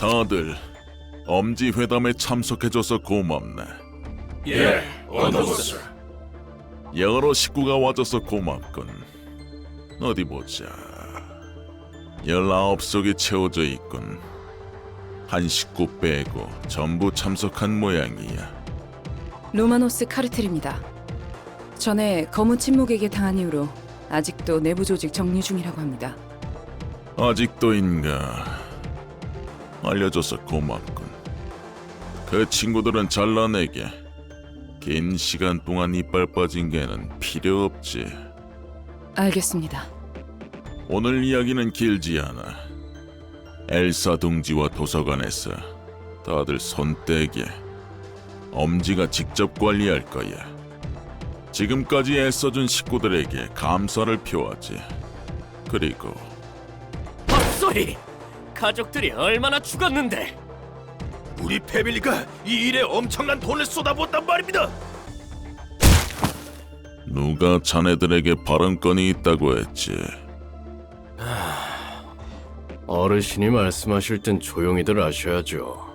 다들 엄지 회담에 참석해줘서 고맙네. 예, 언더보스. 여러 식구가 와줘서 고맙군. 어디 보자. 열아홉 속이 채워져 있군. 한 식구 빼고 전부 참석한 모양이야. 로마노스 카르텔입니다. 전에 검은 침묵에게 당한 이후로 아직도 내부 조직 정리 중이라고 합니다. 아직도인가? 알려줘서 고맙군. 그 친구들은 잘라내게. 긴 시간 동안 이빨 빠진 개는 필요 없지. 알겠습니다. 오늘 이야기는 길지 않아. 엘사 둥지와 도서관에서 다들 손 떼게 엄지가 직접 관리할 거야. 지금까지 애써준 식구들에게 감사를 표하지. 그리고 헛소리! 가족들이 얼마나 죽었는데! 우리 패밀리가 이 일에 엄청난 돈을 쏟아부었단 말입니다. 누가 자네들에게 발언권이 있다고 했지. 어르신이 말씀하실 땐 조용히들 하셔야죠.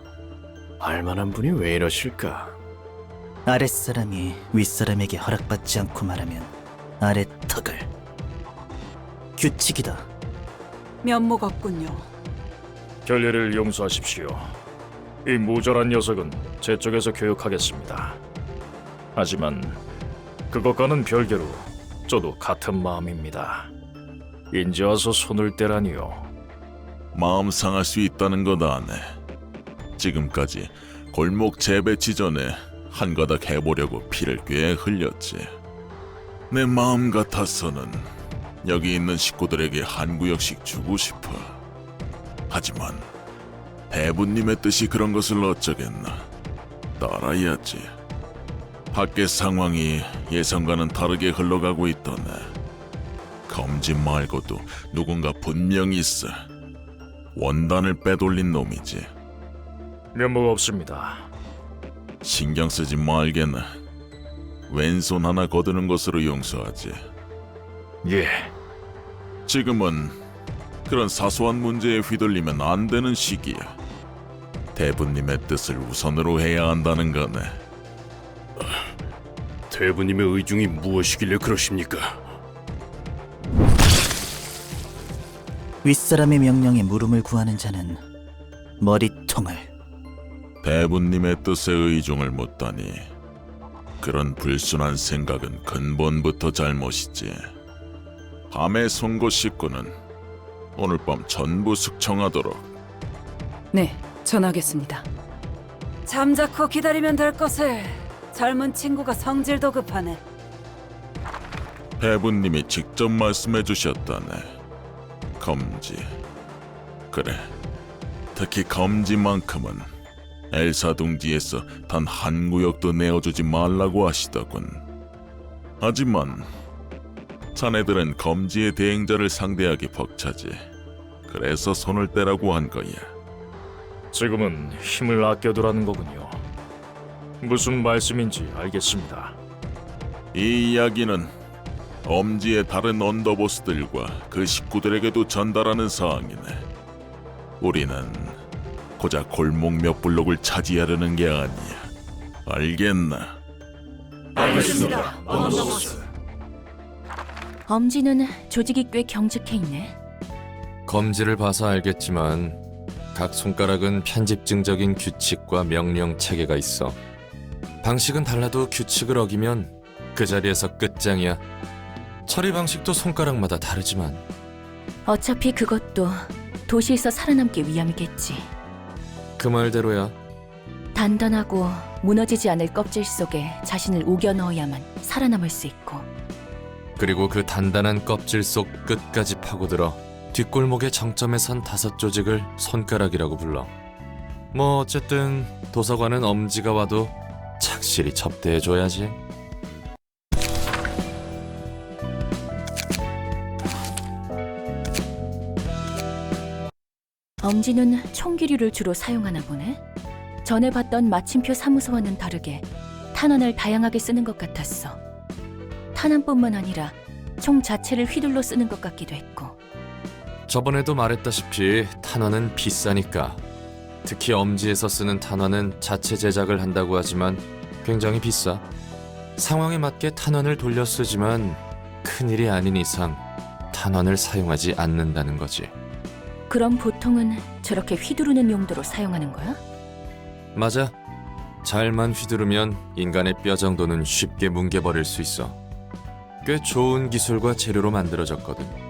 알만한 분이 왜 이러실까? 아랫사람이 윗사람에게 허락받지 않고 말하면 아래턱을 규칙이다 면목 없군요. 결례를 용서하십시오. 이 모자란 녀석은 제 쪽에서 교육하겠습니다. 하지만 그것과는 별개로 저도 같은 마음입니다. 인제 와서 손을 떼라니요. 마음 상할 수 있다는 것 아네. 지금까지 골목 재배치 전에 한 가닥 해보려고 피를 꽤 흘렸지. 내 마음 같아서는 여기 있는 식구들에게 한 구역씩 주고 싶어. 하지만 대부님의 뜻이 그런 것을 어쩌겠나. 따라야지. 밖의 상황이 예상과는 다르게 흘러가고 있더네. 검진 말고도 누군가 분명히 있어. 원단을 빼돌린 놈이지. 면목 없습니다. 신경 쓰지 말겠나. 왼손 하나 거두는 것으로 용서하지. 예, 지금은 그런 사소한 문제에 휘둘리면 안 되는 시기야. 대부님의 뜻을 우선으로 해야 한다는 거네. 대부님의 의중이 무엇이길래 그러십니까? 윗사람의 명령에 물음을 구하는 자는 머리통을 대부님의 뜻에 의중을 묻다니 그런 불순한 생각은 근본부터 잘못이지. 밤의 송곳 식구는 오늘 밤 전부 숙청하도록. 네, 전하겠습니다. 잠자코 기다리면 될 것을 젊은 친구가 성질 도 급하네. 대부님이 직접 말씀해 주셨다네. 검지. 그래. 특히 검지만큼은 엘사 둥지에서 단 한 구역도 내어주지 말라고 하시더군. 하지만 자네들은 검지의 대행자를 상대하기 벅차지. 그래서 손을 떼라고 한 거야. 지금은 힘을 아껴두라는 거군요. 무슨 말씀인지 알겠습니다. 이 이야기는 엄지의 다른 언더보스들과 그 식구들에게도 전달하는 사항이네. 우리는 고작 골목 몇 블록을 차지하려는 게 아니야. 알겠나? 알겠습니다, 언더보스. 엄지는 조직이 꽤 경직해 있네. 검지를 봐서 알겠지만 각 손가락은 편집증적인 규칙과 명령 체계가 있어. 방식은 달라도 규칙을 어기면 그 자리에서 끝장이야. 처리 방식도 손가락마다 다르지만 어차피 그것도 도시에서 살아남기 위함이겠지. 그 말대로야. 단단하고 무너지지 않을 껍질 속에 자신을 우겨 넣어야만 살아남을 수 있고. 그리고 그 단단한 껍질 속 끝까지 파고들어 뒷골목의 정점에 선 다섯 조직을 손가락이라고 불러. 뭐 어쨌든 도서관은 엄지가 와도 착실히 접대해줘야지. 엄지는 총기류를 주로 사용하나 보네. 전에 봤던 마침표 사무소와는 다르게 탄환을 다양하게 쓰는 것 같았어. 탄환뿐만 아니라 총 자체를 휘둘러 쓰는 것 같기도 했고. 저번에도 말했다시피 탄환은 비싸니까 특히 엄지에서 쓰는 탄환은 자체 제작을 한다고 하지만 굉장히 비싸. 상황에 맞게 탄환을 돌려 쓰지만 큰일이 아닌 이상 탄환을 사용하지 않는다는 거지. 그럼 보통은 저렇게 휘두르는 용도로 사용하는 거야? 맞아. 잘만 휘두르면 인간의 뼈 정도는 쉽게 뭉개버릴 수 있어. 꽤 좋은 기술과 재료로 만들어졌거든.